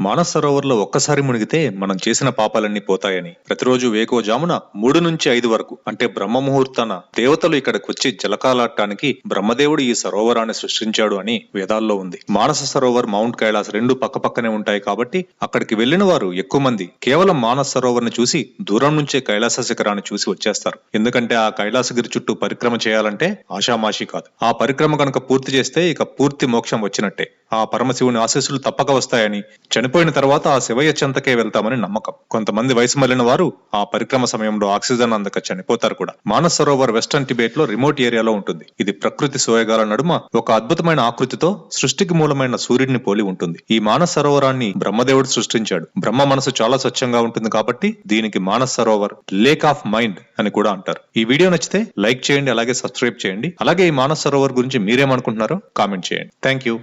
మానస్ సరోవర్లో ఒక్కసారి మునిగితే మనం చేసిన పాపాలన్నీ పోతాయని. ప్రతిరోజు వేకోజామున మూడు నుంచి ఐదు వరకు అంటే బ్రహ్మ ముహూర్తాన దేవతలు ఇక్కడికి వచ్చి జలకాలాట్టానికి బ్రహ్మదేవుడు ఈ సరోవరాన్ని సృష్టించాడు అని వేదాల్లో ఉంది. మానస సరోవర్ మౌంట్ కైలాస్ రెండు పక్కపక్కనే ఉంటాయి కాబట్టి అక్కడికి వెళ్ళిన వారు ఎక్కువ మంది కేవలం మానస సరోవర్ని చూసి దూరం నుంచే కైలాస శిఖరాన్ని చూసి వచ్చేస్తారు. ఎందుకంటే ఆ కైలాసగిరి చుట్టూ పరిక్రమ చేయాలంటే ఆషామాషి కాదు. ఆ పరిక్రమ కనుక పూర్తి చేస్తే ఇక పూర్తి మోక్షం వచ్చినట్టే. ఆ పరమశివుని ఆశీస్సులు తప్పక వస్తాయని. చనిపోయిన తర్వాత ఆ శివయ్య చెంతకే వెళ్తామని నమ్మకం. కొంతమంది వయసు మళ్ళిన వారు ఆ పరిక్రమ సమయంలో ఆక్సిజన్ అందక చనిపోతారు కూడా. మానస్ సరోవర్ వెస్టర్న్ టిబేట్లో రిమోట్ ఏరియాలో ఉంటుంది. ఇది ప్రకృతి సోయగాల నడుమ ఒక అద్భుతమైన ఆకృతితో సృష్టికి మూలమైన సూర్యుడిని పోలి ఉంటుంది. ఈ మానస్ సరోవరాన్ని బ్రహ్మదేవుడు సృష్టించాడు. బ్రహ్మ మనసు చాలా స్వచ్ఛంగా ఉంటుంది కాబట్టి దీనికి Manas Sarovar lake of mind అని కూడా అంటారు. ఈ వీడియో నచ్చితే లైక్ చేయండి అలాగే సబ్స్క్రైబ్ చేయండి. అలాగే ఈ మానస్ సరోవర్ గురించి మీరేమనుకుంటున్నారో కామెంట్ చేయండి. Thank you.